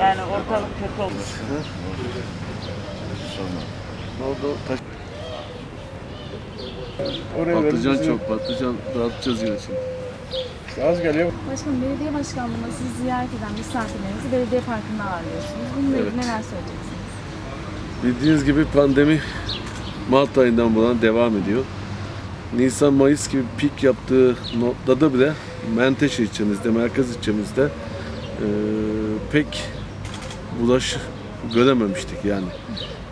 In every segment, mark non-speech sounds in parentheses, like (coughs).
Yani ortalık kötü olmuş. Ne oldu? Taş... Oraya Patlıcan verin, çok, patlıcan dağıtacağız yine şimdi. Az geliyor. Başkanım belediye başkanlığına sizi ziyaret eden misafirlerinizi belediye parkında ağırlıyorsunuz. Bununla ilgili Evet. neler söyleyeceksiniz? Bildiğiniz gibi pandemi Mart ayından bu yana devam ediyor. Nisan, Mayıs gibi pik yaptığı noktada bile Menteşe ilçemizde, merkez ilçemizde eee, pek bulaş görememiştik yani.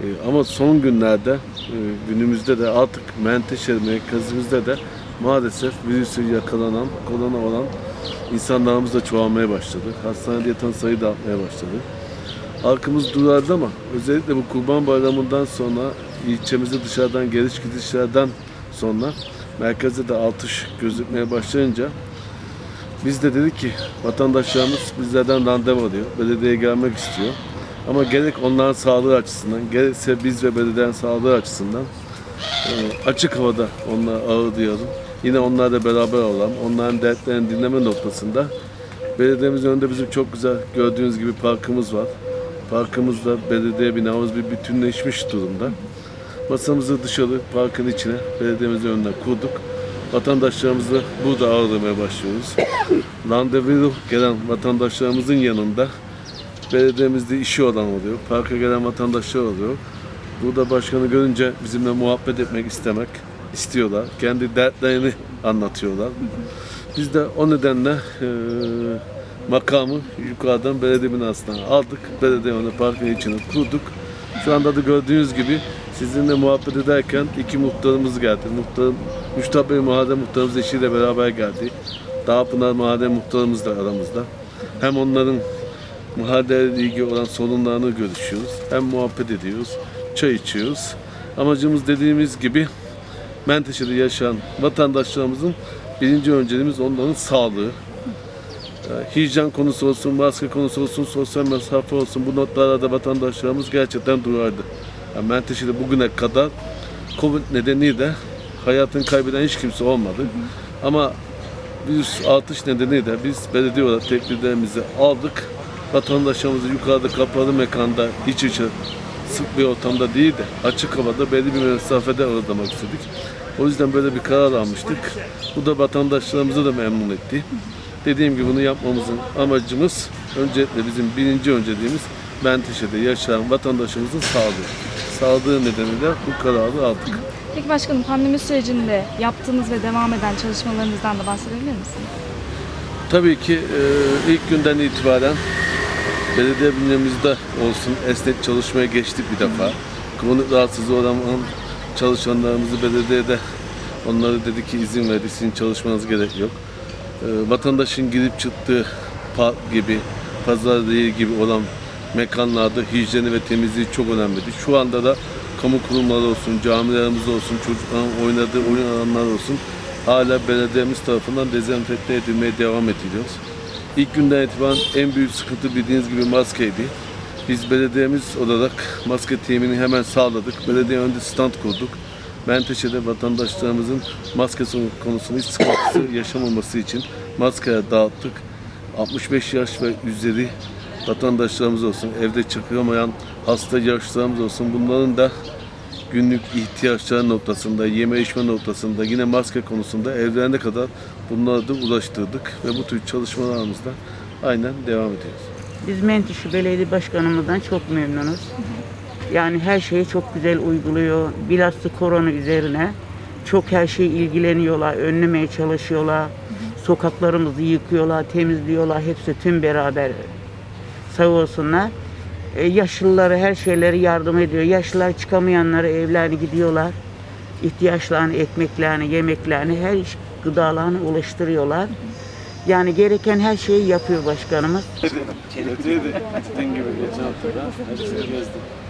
Eee, ama son günlerde, eee, günümüzde de artık Menteşe merkezimizde de maalesef virüsü yakalanan, korona olan insanlarımız da çoğalmaya başladı. Hastanede yatan sayı da artmaya başladı. Halkımız duyarlı ama özellikle bu Kurban Bayramı'ndan sonra ilçemize dışarıdan geliş gidişlerden sonra merkezde de artış gözükmeye başlayınca biz de dedik ki vatandaşlarımız bizlerden randevu alıyor. Belediyeye gelmek istiyor. Ama gerek onların sağlığı açısından, gerekse biz ve belediyenin sağlığı açısından e, açık havada onları ağırlayalım. Yine onlarla beraber olalım. Onların dertlerini dinleme noktasında belediyemizin önünde bizim çok güzel gördüğünüz gibi parkımız var. Parkımızda belediye binamız bir bütünleşmiş durumda. Masamızı dışarı parkın içine belediyemizin önüne kurduk. Vatandaşlarımızı burada ağırlamaya başlıyoruz. (coughs) Randevu gelen vatandaşlarımızın yanında belediyemizde işi olan oluyor. Parka gelen vatandaşlar oluyor. Burada başkanı görünce bizimle muhabbet etmek istemek istiyorlar. Kendi dertlerini anlatıyorlar. Biz de o nedenle eee, makamı yukarıdan belediye binasından aldık. Belediye onu parkın içine kurduk. Şu anda da gördüğünüz gibi sizinle muhabbet ederken iki muhtarımız geldi. Muhtarım, Müştah Bey mahalle muhtarımız eşiyle beraber geldi. Dağpınar mahalle muhtarımız da aramızda. Hem onların mahalleyle ilgili olan sorunlarını görüşüyoruz. Hem muhabbet ediyoruz. Çay içiyoruz. Amacımız dediğimiz gibi Menteşe'de yaşayan vatandaşlarımızın birinci önceliğimiz onların sağlığı. Hijyen konusu olsun, maske konusu olsun, sosyal mesafe olsun bu noktalarda vatandaşlarımız gerçekten duyardı. Yani Menteşe'de bugüne kadar Covid nedeniyle hayatını kaybeden hiç kimse olmadı. Ama virüs artış nedeniyle biz belediye olarak tedbirlerimizi aldık. Vatandaşlarımızı yukarıda kapalı mekanda iç içe sık bir ortamda değil de açık havada belli bir mesafede ağırlamak istedik. O yüzden böyle bir karar almıştık. Bu da vatandaşlarımızı da memnun etti. Dediğim gibi bunu yapmamızın amacımız öncelikle bizim birinci önceliğimiz Menteşe'de yaşayan vatandaşımızın sağlığı. Sağlığı nedeniyle bu kararı aldık. Peki başkanım pandemi sürecinde yaptığınız ve devam eden çalışmalarınızdan da bahsedebilir misiniz? Tabii ki e, ilk günden itibaren belediye bünyemizde olsun esnek çalışmaya geçtik bir defa. Kronik rahatsızlığı olan çalışanlarımızı belediyede onları dedi ki izin verdik sizin çalışmanız gerek yok. E, vatandaşın girip çıktığı park gibi, pazar değil gibi olan mekanlarda hijyeni ve temizliği çok önemliydi. Şu anda da kamu kurumları olsun, camilerimiz olsun, çocukların oynadığı oyun alanları olsun hala belediyemiz tarafından dezenfekte edilmeye devam ediliyoruz. İlk günden itibaren en büyük sıkıntı bildiğiniz gibi maskeydi. Biz belediyemiz olarak maske temini hemen sağladık. Belediye önünde stand kurduk. Menteşe'de vatandaşlarımızın maske konusunda hiç sıkıntısı yaşamaması için maskeye dağıttık. 65 yaş ve üzeri vatandaşlarımız olsun, evde çıkamayan hasta yaşlılarımız olsun bunların da günlük ihtiyaçları noktasında, yeme içme noktasında, yine maske konusunda evlerine kadar bunları da ulaştırdık ve bu tür çalışmalarımızda aynen devam ediyoruz. Biz Menteşe Belediye Başkanımızdan çok memnunuz. Yani her şeyi çok güzel uyguluyor. Bilhassa korona üzerine çok her şey ilgileniyorlar, önlemeye çalışıyorlar. Sokaklarımızı yıkıyorlar, temizliyorlar. Hepsi tüm beraber sağ olsunlar. E, yaşlılara her şeyleri yardım ediyor. Yaşlılar çıkamayanlara evlerine gidiyorlar. İhtiyaçlarını, ekmeklerini, yemeklerini, her gıdalarını ulaştırıyorlar. Yani gereken her şeyi yapıyor başkanımız. Gittiğin gibi geçen hafta hepsini gezdik.